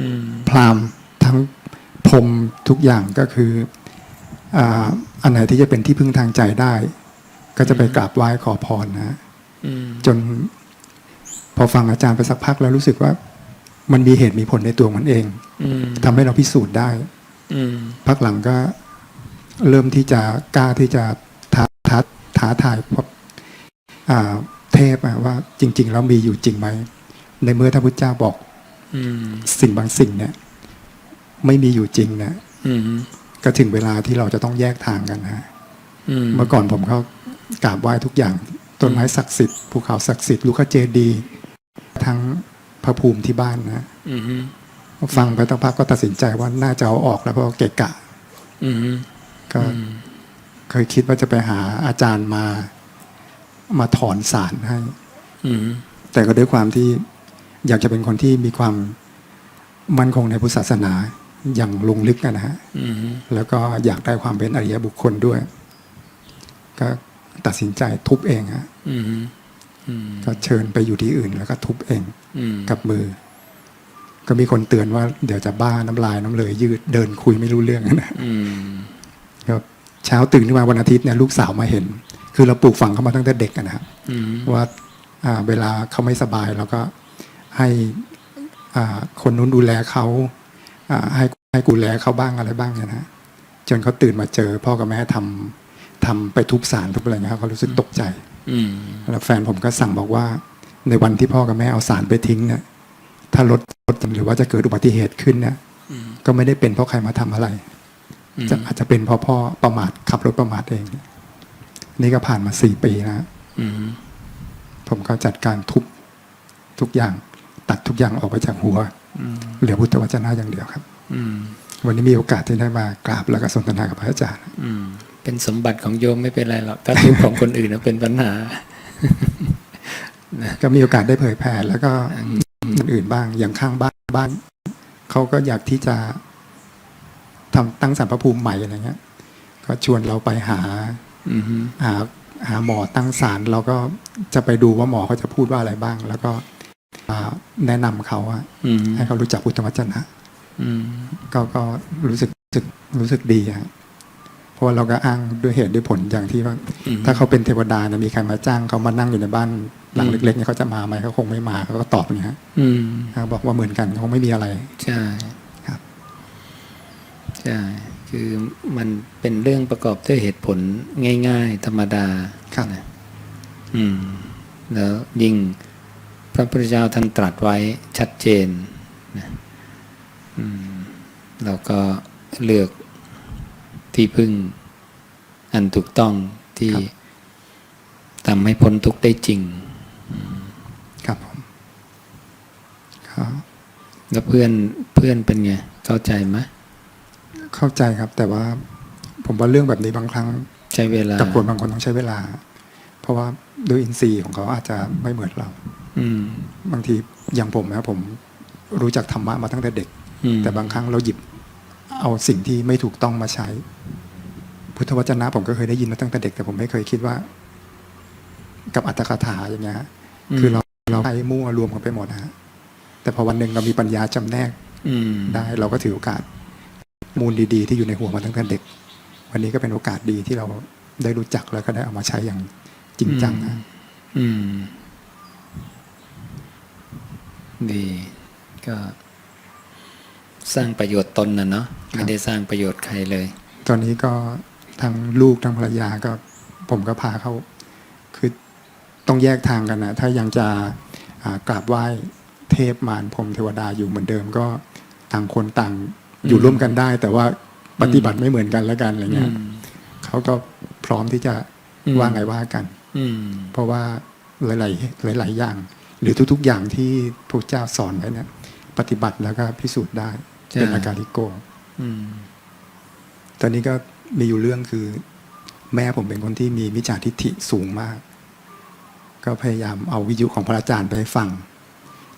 อืมพราหมณ์ทั้งพรหมทุกอย่างก็คืออ่าอันไหนที่จะเป็นที่พึ่งทางใจได้ ก็จะไปกราบไหว้ขอพรนะอืมจนพอฟังอาจารย์ไปสักพักแล้วรู้สึกว่า มันมีเหตุมีผลในตัวมันเองอืมทำให้เราพิสูจน์ได้อืมพักหลังก็เริ่มที่จะกล้าที่จะท้าท้าท้าทายพวกอ่าเทพอะว่าจริง ๆ แล้วมีอยู่จริงไหม ในเมื่อท่านพุทธเจ้าบอกอืม สิ่งบางสิ่งเนี่ย ไม่มีอยู่จริงเนี่ยอืมก็ถึงเวลาที่เราจะต้องแยกทางกันนะอืมเมื่อก่อนผมก็กราบไหว้ทุกอย่างต้นไม้ศักดิ์สิทธิ์ภูเขาศักดิ์สิทธิ์ลูกเจดีย์ทั้งพระภูมิที่บ้านนะอืมฟังไปตั้งพักก็ตัดสินใจว่าน่าจะเอาออกแล้วเพราะว่าเกะกะอืมก็เคยคิดว่าจะไปหาอาจารย์มามาถอนสารให้อืมแต่ก็ด้วยความที่ อยากจะเป็นคนที่มีความมั่นคงในพุทธศาสนาอย่างลงลึกอะนะฮะอืมแล้วก็อยากได้ความเป็นอริยบุคคลด้วย ก็ตัดสินใจทุบเองฮะอืมอืมก็เชิญไปอยู่ที่อื่น แล้วก็ทุบเองอืมกับมือ ก็มีคนเตือนว่าเดี๋ยวจะบ้าน้ำลายน้ำเลย ยืดเดินคุยไม่รู้เรื่องนะอืมก็เช้าตื่นขึ้นมาวันอาทิตย์เนี่ยลูกสาวมาเห็น คือเราปลูกฝังเขามาตั้งแต่เด็กอะนะฮะอืมว่าอ่าเวลาเขาไม่สบายเราก็ ให้อ่าคนนู้นดูแลเขาอ่าให้ให้กูแลเขาบ้างอะไรบ้างเนี่ยนะจนเขาตื่นมาเจอ พ่อกับแม่ทำทำไปทุบสารทุบอะไรเงี้ยเขารู้สึกตกใจอืมแล้วแฟนผมก็สั่งบอกว่า ในวันที่พ่อกับแม่เอาสารไปทิ้งเนี่ยถ้ารถรถหรือว่าจะเกิดอุบัติเหตุขึ้นเนี่ยอืมก็ไม่ได้เป็นเพราะใครมาทำอะไรจะอาจจะเป็นเพราะพ่อประมาทขับรถประมาทเอง นี่ก็ผ่านมาสี่ปีนะอืมผมก็จัดการทุบทุกอย่าง ตัดทุกอย่างออกไปจากหัวอืมเหลือพุทธวจนะอย่างเดียวครับอืมวันนี้มีโอกาสที่ได้มากราบแล้วก็สนทนากับพระอาจารย์อืมเป็นสมบัติของโยมไม่เป็นไรหรอกถ้าทุกข์ของคนอื่นนะเป็นปัญหาก็มีโอกาสได้เผยแผ่แล้วก็อื่นๆบ้างอย่างข้างบ้านบ้านเขาก็อยากที่จะทำตั้งสารพระภูมิใหม่อะไรเงี้ย ก็ชวนเราไปหาอืมหาหาหมอตั้งศาลเราก็จะไปดูว่าหมอเขาจะพูดว่าอะไรบ้าง แล้วก็อ่า แนะนำเขาอะอืมให้เขารู้จักพุทธวจนะอืมก็ก็รู้สึกรู้สึกรู้สึกดีฮะเพราะว่าเราก็อ้างด้วยเหตุด้วยผลอย่างที่ว่าอืมถ้าเขาเป็นเทวดาเนี่ยมีใครมาจ้างเขามานั่งอยู่ในบ้านหลังอืมเล็กๆเนี่ยเขาจะมาไหมเขาคงไม่มาเขาก็ตอบอย่างเงี้ยอืมเขาบอกว่าเหมือนกันคงไม่มีอะไร ใช่ครับใช่คือมันเป็นเรื่องประกอบด้วยเหตุผลง่าย ๆ ธรรมดาครับนะอืม แล้วยิ่ง พระพุทธเจ้าท่านตรัสไว้ชัดเจนนะอืมเราก็เลือกที่พึ่งอันถูกต้องที่ทำให้พ้นทุกข์ได้จริง ครับผมครับแล้วเพื่อนเพื่อนเป็นไง เข้าใจไหมเข้าใจครับ แต่ว่าผมว่าเรื่องแบบนี้บางครั้ง ใช้เวลากับคนบางคนต้องใช้เวลา เพราะว่าด้วยอินทรีย์ของเขาอาจจะไม่เหมือนเรา อืมบางทีอย่างผมนะผมรู้จักธรรมะมาตั้งแต่เด็กอืมแต่บางครั้งเราหยิบเอาสิ่งที่ไม่ถูกต้องมาใช้ พุทธวจนะผมก็เคยได้ยินมาตั้งแต่เด็ก แต่ผมไม่เคยคิดว่า กับอัตถคาถาอย่างเงี้ยฮะคือเราเราใช้มั่วรวมกันไปหมดนะฮะแต่พอวันหนึ่งเรามีปัญญาจำแนก อืมได้เราก็ถือโอกาส มูลดีๆ ที่อยู่ในหัวมาตั้งแต่เด็ก วันนี้ก็เป็นโอกาสดีที่เราได้รู้จักแล้วก็ได้เอามาใช้อย่างจริงจังนะอืม ดีก็สร้างประโยชน์ตนนะเนาะไม่ได้สร้างประโยชน์ใครเลย ตอนนี้ก็ทั้งลูกทั้งภรรยาก็ผมก็พาเขาคือต้องแยกทางกันนะถ้ายังจะอ่ากราบไหว้เทพมารพรหมเทวดาอยู่เหมือนเดิมก็ต่างคนต่างอยู่ร่วมกันได้ แต่ว่าปฏิบัติไม่เหมือนกันแล้วกันอะไรเงี้ยอืมเขาก็พร้อมที่จะอืมว่าไงว่ากันอืมเพราะว่าหลายๆหลาย ๆ อย่าง หรือทุก ๆ อย่างที่พระเจ้าสอนไว้เนี่ยปฏิบัติแล้วก็พิสูจน์ได้ใช่เป็นอาการลิโกอืมตอนนี้ก็มีอยู่เรื่องคือ แม่ผมเป็นคนที่มีมิจฉาทิฏฐิสูงมาก ก็พยายามเอาวิทยุของพระอาจารย์ไปให้ฟัง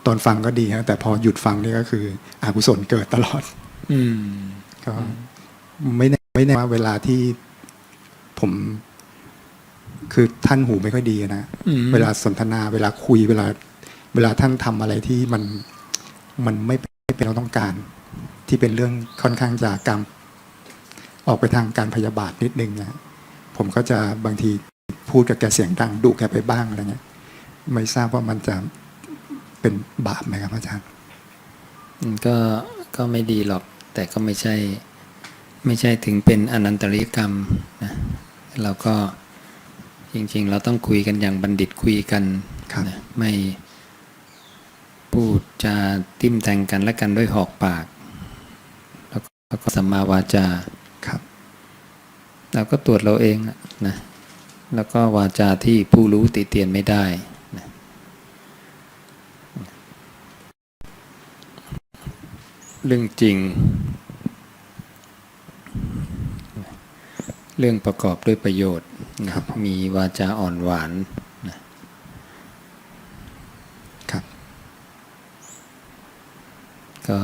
ตอนฟังก็ดีฮะแต่พอหยุดฟังนี่ก็คืออกุศลเกิดตลอด อืมก็ไม่แน่ไม่แน่ว่าเวลาที่ผม คือท่านหูไม่ค่อยดีนะอืมเวลาสนทนา เวลาคุยเวลา เวลาท่านทำอะไรที่มันมันไม่เป็นเราต้องการ ที่เป็นเรื่องค่อนข้างจะกรรม ออกไปทางการพยาบาทนิดนึงนะผมก็จะบางทีพูดกับแกเสียงดังดุแกไปบ้างอะไรเงี้ยไม่ทราบว่ามันจะเป็นบาปไหมครับอาจารย์อืมก็ก็ไม่ดีหรอก แต่ก็ไม่ใช่ไม่ใช่ถึงเป็นอนันตริยกรรมนะเราก็จริง ๆ เราต้องคุยกันอย่างบัณฑิตคุยกันครับนะไม่ พูดจาทิมแทงกันและกันด้วยหอกปากแล้วก็แล้วก็สัมมาวาจาครับเราก็ตรวจเราเองอะนะแล้วก็วาจาที่ผู้รู้ติเตียนไม่ได้นะเรื่องจริง เรื่องประกอบด้วยประโยชน์นะครับมีวาจาอ่อนหวานนะครับ ก็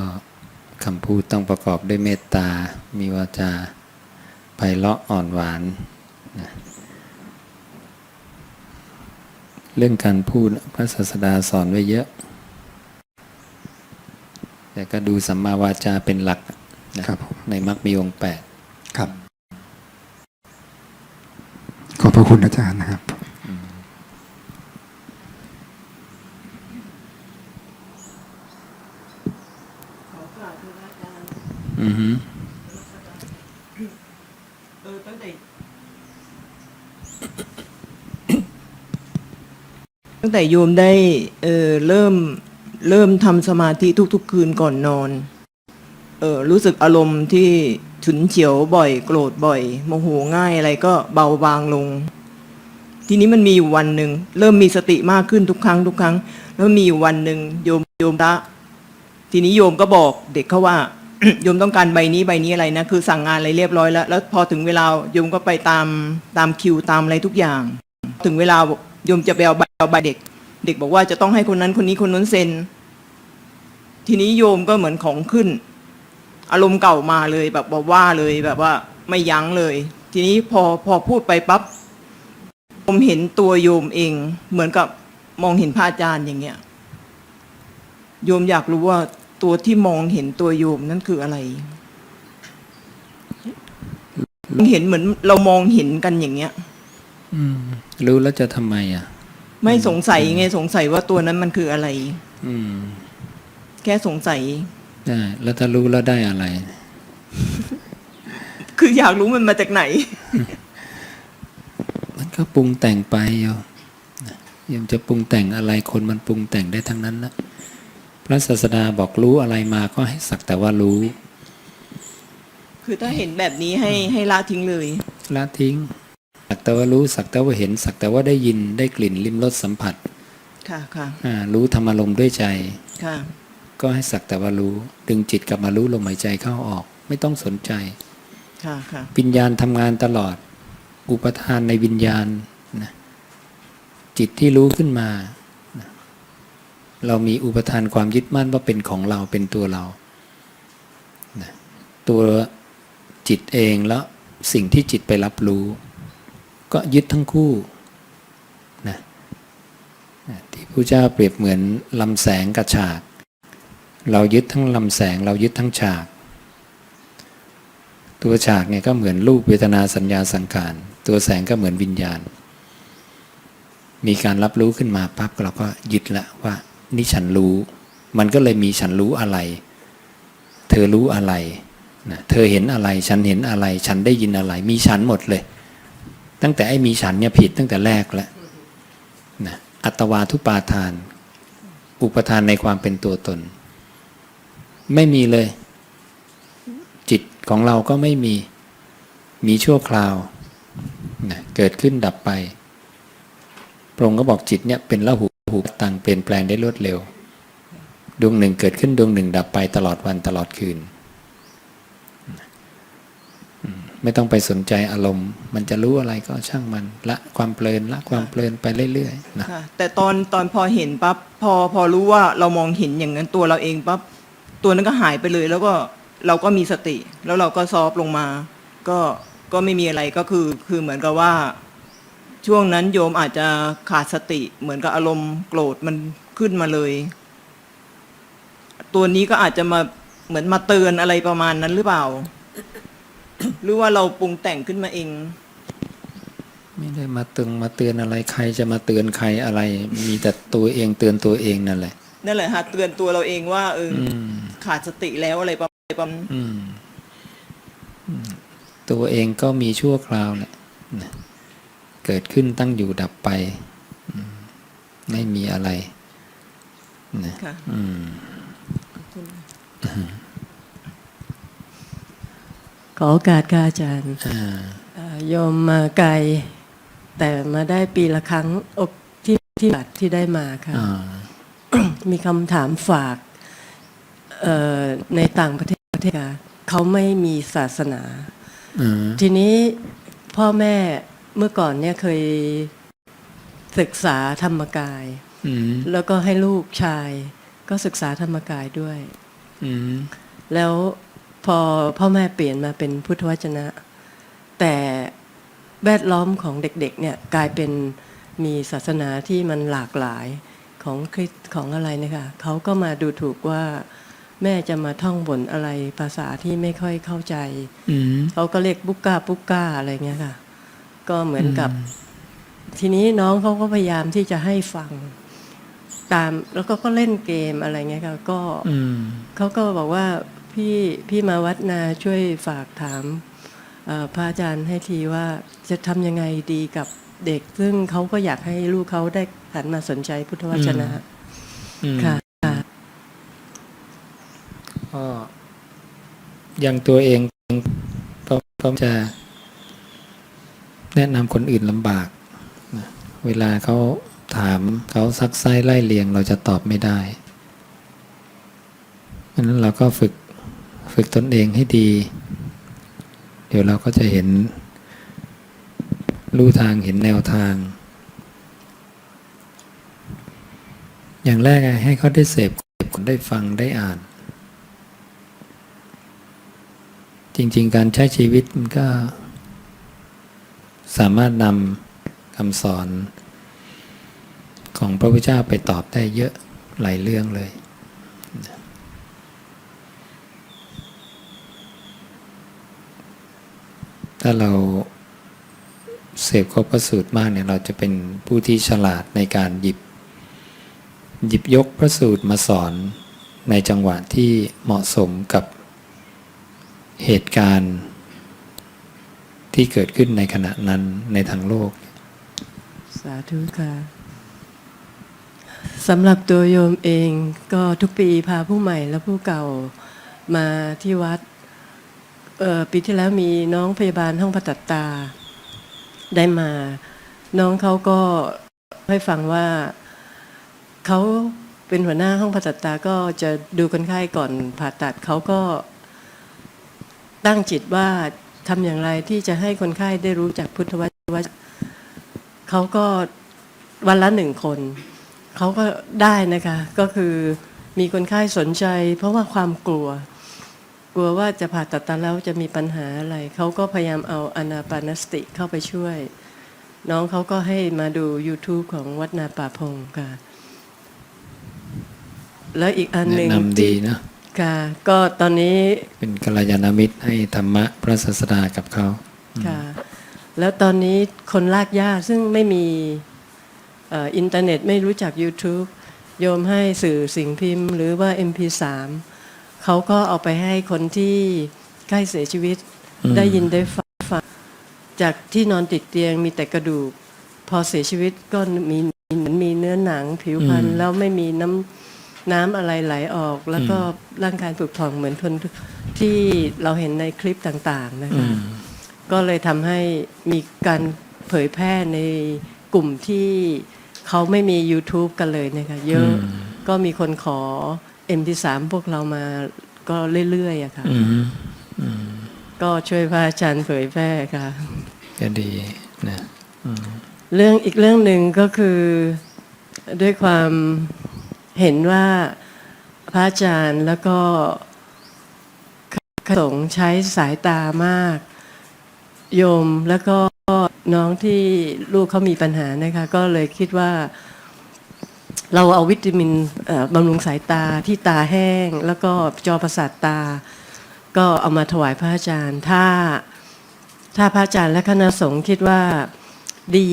คำพูดต้องประกอบด้วยเมตตา มีวาจาไพเราะอ่อนหวานนะเรื่องการพูดพระศาสดาสอนไว้เยอะ แต่ก็ดูสัมมาวาจาเป็นหลักนะครับผมในมรรคมีองค์แปดครับ ขอบพระคุณอาจารย์นะครับ อือฮึเออตั้งแต่ตั้งแต่โยมได้เออเริ่มเริ่มทำสมาธิทุก ๆ คืนก่อนนอน เออรู้สึกอารมณ์ที่ฉุนเฉียวบ่อย โกรธบ่อย โมโหง่ายอะไรก็เบาบางลง ทีนี้มันมีอยู่วันหนึ่ง เริ่มมีสติมากขึ้นทุกครั้งทุกครั้ง แล้วมีอยู่วันหนึ่งโยมโยมละ ทีนี้โยมก็บอกเด็กเขาว่า โยมต้องการใบนี้ใบนี้อะไรนะ คือสั่งงานอะไรเรียบร้อยแล้ว แล้วพอถึงเวลาโยมก็ไปตามตามคิวตามอะไรทุกอย่าง ถึงเวลาโยมจะไปเอาใบเอาใบเด็ก เด็กบอกว่าจะต้องให้คนนั้นคนนี้คนนั้นเซ็น ทีนี้โยมก็เหมือนของขึ้น อารมณ์เก่ามาเลยแบบว่าว่าเลยแบบว่าไม่ยั้งเลย ทีนี้พอพอพูดไปปั๊บผมเห็นตัวโยมเอง เหมือนกับมองเห็นพระอาจารย์อย่างเงี้ยโยมอยากรู้ว่า ตัวที่มองเห็นตัวโยมนั่นคืออะไร เห็นเหมือนเรามองเห็นกันอย่างเงี้ย อืม รู้แล้วจะทำไมอะ ไม่สงสัยไงสงสัยว่าตัวนั้นมันคืออะไร อืม แค่สงสัยได้แล้วถ้ารู้แล้วได้อะไร คืออยากรู้มันมาจากไหน มันก็ปรุงแต่งไปโยมนะโยมจะปรุงแต่งอะไรคนมันปรุงแต่งได้ทั้งนั้นนะพ ระศาสดาบอกรู้อะไรมาก็ให้สักแต่ว่ารู้ คือถ้าเห็นแบบนี้ให้ให้ละทิ้งเลยละทิ้ง สักแต่ว่ารู้สักแต่ว่าเห็น สักแต่ว่าได้ยินได้กลิ่นลิ้มรสสัมผัส ค่ะค่ะอ่ารู้ธรรมอารมณ์ด้วยใจ ค่ะ ก็ให้สักแต่ว่ารู้ ดึงจิตกลับมารู้ลมหายใจเข้าออก ไม่ต้องสนใจ ค่ะค่ะวิญญาณทำงานตลอด อุปทานในวิญญาณนะจิตที่รู้ขึ้นมานะ เรามีอุปทานความยึดมั่นว่าเป็นของเราเป็นตัวเรานะตัวจิตเองแล้วสิ่งที่จิตไปรับรู้ ก็ยึดทั้งคู่นะที่พระเจ้าเปรียบเหมือนลำแสงกับฉาก เรายึดทั้งลำแสง เรายึดทั้งฉาก ตัวฉากเนี่ยก็เหมือนรูปเวทนาสัญญาสังขาร ตัวแสงก็เหมือนวิญญาณ มีการรับรู้ขึ้นมาปั๊บเราก็ยึดละว่า นี่ฉันรู้ มันก็เลยมีฉันรู้อะไร เธอรู้อะไรนะเธอเห็นอะไร ฉันเห็นอะไร ฉันได้ยินอะไร มีฉันหมดเลย ตั้งแต่ไอ้มีฉันเนี่ยผิดตั้งแต่แรกแล้วนะอัตวาทุปาทาน อุปทานในความเป็นตัวตน ไม่มีเลย จิตของเราก็ไม่มี มีชั่วคราวนะเกิดขึ้นดับไปพระองค์ก็บอกจิตเนี่ยเป็นละหู หูต่างเปลี่ยนแปลงได้รวดเร็ว ดวงหนึ่งเกิดขึ้นดวงหนึ่งดับไปตลอดวันตลอดคืน ไม่ต้องไปสนใจอารมณ์ มันจะรู้อะไรก็ช่างมันละความเพลินละความเพลินไปเรื่อยๆนะแต่ตอนตอนพอเห็นปั๊บพอพอรู้ว่าเรามองเห็นอย่างนั้นตัวเราเองปั๊บตัวนั้นก็หายไปเลย แล้วก็เราก็มีสติ แล้วเราก็ซอฟลงมา ก็ก็ไม่มีอะไรก็คือคือเหมือนกับว่า ช่วงนั้นโยมอาจจะขาดสติเหมือนกับอารมณ์โกรธมันขึ้นมาเลย ตัวนี้ก็อาจจะมาเหมือนมาเตือนอะไรประมาณนั้นหรือเปล่า หรือว่าเราปรุงแต่งขึ้นมาเอง ไม่ได้มาตึงมาเตือนอะไรใครจะมาเตือนใครอะไร มีแต่ตัวเองเตือนตัวเองนั่นแหละนั่นแหละฮะเตือนตัวเราเองว่าเออออืมขาดสติแล้วอะไรประมาณประมาณอืมอืมตัวเองก็มีชั่วคราวแหละนะ เกิดขึ้นตั้งอยู่ดับไปอืมไม่มีอะไรนะค่ะอืมขอโอกาสค่ะอาจารย์อ่าเอ่อโยมมาไกล แต่มาได้ปีละครั้งอกที่ที่บัตรที่ได้มาค่ะอ่ามีคำถามฝากเอ่อในต่างประเทศประเทศค่ะเขาไม่มีศาสนาอืมทีนี้พ่อแม่ เมื่อก่อนเนี่ยเคยศึกษาธรรมกาย อืมแล้วก็ให้ลูกชาย ก็ศึกษาธรรมกายด้วย อืมแล้วพอพ่อแม่เปลี่ยนมาเป็นพุทธวจนะ แต่แวดล้อมของเด็กๆเนี่ยกลายเป็นมีศาสนาที่มันหลากหลายของคริสต์ของอะไรเนะคะเขาก็มาดูถูกว่าแม่จะมาท่องบนอะไรภาษาที่ไม่ค่อยเข้าใจ อืมเขาก็เรียกบุกก้าบุกก้าอะไรเงี้ยค่ะ ก็เหมือนกับ ทีนี้น้องเขาก็พยายามที่จะให้ฟังตาม แล้วก็ก็เล่นเกมอะไรเงี้ยค่ะก็อืมเขาก็บอกว่าพี่พี่มาวัดนาช่วยฝากถามเอ่อพระอาจารย์ให้ทีว่าจะทำยังไงดีกับเด็ก ซึ่งเขาก็อยากให้ลูกเขาได้หันมาสนใจพุทธวจนะอืมค่ะก็ยังตัวเองก็ก็จะ แนะนำคนอื่นลำบากนะเวลาเขาถามเขาซักไซ้ไล่เลียงเราจะตอบไม่ได้เพราะนั้นเราก็ฝึกฝึกตนเองให้ดี เดี๋ยวเราก็จะเห็นรู้ทางเห็นแนวทาง อย่างแรกให้เขาได้เสพคนได้ฟังได้อ่าน จริง ๆ การใช้ชีวิตมันก็ สามารถนำคำสอนของพระพุทธเจ้าไปตอบได้เยอะหลายเรื่องเลย ถ้าเราเสพครบพระสูตรมากเนี่ยเราจะเป็นผู้ที่ฉลาดในการหยิบ หยิบยกพระสูตรมาสอนในจังหวะที่เหมาะสมกับเหตุการณ์ ที่เกิดขึ้นในขณะนั้นในทางโลก สาธุค่ะสำหรับตัวโยมเองก็ทุกปีพาผู้ใหม่และผู้เก่ามาที่วัดปีที่แล้วมีน้องพยาบาลห้องผ่าตัดตาได้มา น้องเขาก็ให้ฟังว่าเขาเป็นหัวหน้าห้องผ่าตัดตาก็จะดูคนไข้ก่อนผ่าตัดเขาก็ตั้งจิตว่า ทำอย่างไรที่จะให้คนไข้ได้รู้จักพุทธวจนะเขาก็วันละหนึ่งคน เขาก็ได้นะคะ ก็คือมีคนไข้สนใจ เพราะว่าความกลัว กลัวว่าจะผ่าตัดตาแล้วจะมีปัญหาอะไร เขาก็พยายามเอาอนาปานสติเข้าไปช่วย น้องเขาก็ให้มาดู YouTube ของวัดนาป่าพงค่ะ แล้วอีกอันหนึ่งนำดีนะ ค่ะ ก็ตอนนี้เป็นกัลยาณมิตรให้ธรรมะพระศาสดากับเขาค่ะ แล้วตอนนี้คนลากย่าซึ่งไม่มีเอ่ออินเทอร์เน็ตไม่รู้จัก YouTube โยมให้สื่อสิ่งพิมพ์ หรือว่า MP3 เขาก็เอาไปให้คนที่ใกล้เสียชีวิตอืมได้ยินได้ฟังฟังจากที่นอนติดเตียงมีแต่กระดูก พอเสียชีวิตก็มีเหมือนมีเนื้อหนังผิวพรรณแล้วไม่มีน้ำ น้ำอะไรไหลออก แล้วก็ร่างกายผุผ่องเหมือนคนที่เราเห็นในคลิปต่างๆนะอืคะมก็เลยทำให้มีการเผยแพร่ในกลุ่มที่เขาไม่มี YouTube กันเลยนะคะเยอะอืมก็มีคนขอ MP3 พวกเรามาก็เรื่อยๆอะค่ะอืมอืมก็ช่วยพระอาจารย์เผยแพร่ค่ะก็ดีนะอืมเรื่องอีกเรื่องหนึ่งก็คือด้วยความ เห็นว่าพระอาจารย์แล้วก็คณะสงใช้สายตามาก โยมแล้วก็น้องที่ลูกเขามีปัญหานะคะ ก็เลยคิดว่า เราเอาวิตามินบำรุงสายตาที่ตาแห้ง แล้วก็จอประสาทตา ก็เอามาถวายพระอาจารย์ ถ้าถ้าพระอาจารย์และคณะสงฆ์คิดว่าดี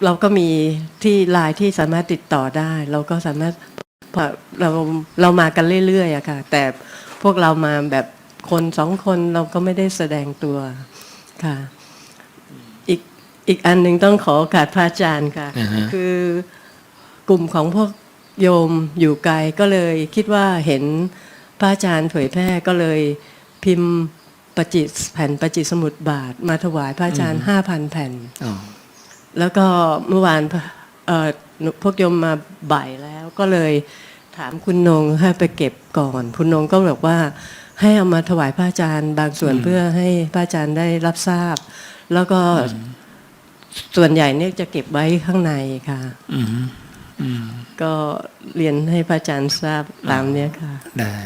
เอ่อเราก็มีที่ไลน์ที่สามารถติดต่อได้ เราก็สามารถพอเราเรามากันเรื่อยๆอะค่ะ แต่พวกเรามาแบบคนสองคนเราก็ไม่ได้แสดงตัวค่ะ อีกอีกอันหนึ่งต้องขอโอกาสพระอาจารย์ค่ะอ่าฮะคือกลุ่มของพวกโยมอยู่ไกลก็เลยคิดว่าเห็นพระอาจารย์เผยแพร่ก็เลยพิมพ์ประจิตแผ่นประจิตสมุดบาท มาถวายพระอาจารย์ห้าพันแผ่นอ๋อ แล้วก็เมื่อวานพระเอ่อหนูพวกโยมมาบ่ายแล้วก็เลยถามคุณนงให้ไปเก็บก่อน คุณนงก็บอกว่าให้เอามาถวายพระอาจารย์ บางส่วนเพื่อให้พระอาจารย์ได้รับทราบ แล้วก็ส่วนใหญ่เนี่ยจะเก็บไว้ข้างในค่ะอืมอืมก็เรียนให้พระอาจารย์ทราบตามเนี้ยค่ะ ได้